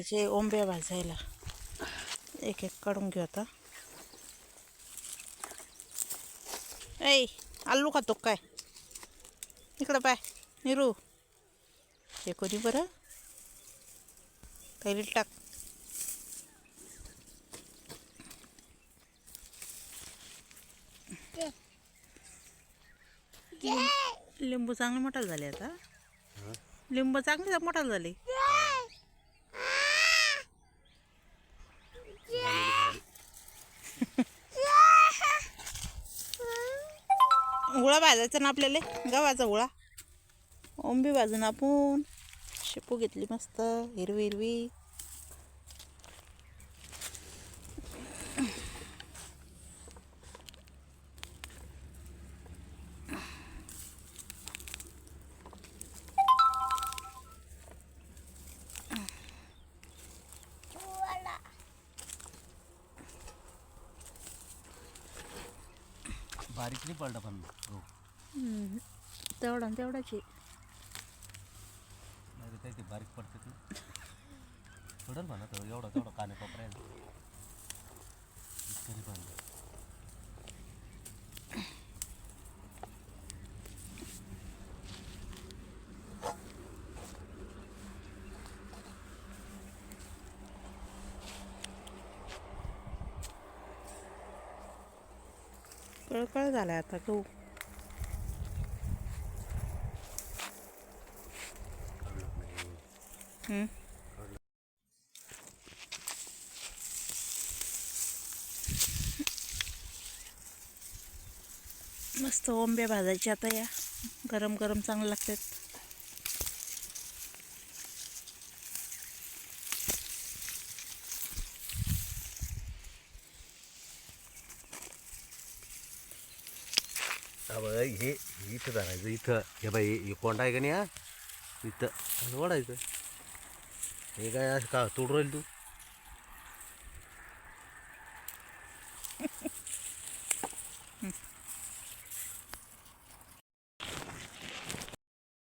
त्याचे ओंब्या भाजायला एक एक काढून घेऊ आता ऐ आलू खातो काय इकडं पाय निरू हे कोणी बरं काही टाक लिंबू चांगले मोठाले झाले आता लिंबू चांगले मोठाले झाले गुळा भाजायचा ना आपल्याला? गव्हाचा गुळा ओंबी भाजून आपण शेपू घेतली मस्त हिरवी हिरवी. बारीक नाही पडला पण हो. तेवढा न तेवढाच आहे. नाही काही ते बारीक पडते ते. पडल म्हणा तर एवढा तेवढा काने कोपऱ्याला तरी पण कळकळ झालाय आता गहू. हम्म. मस्त ओंब्या भाजायच्या आता या. गरम गरम चांगलं लागतात. बघ हे इथं धरायचं इथं हे बाई हे कोंडा आहे का नाही हा? इथं. असं ओढायचं हे काय असं का तोडू राहील तू?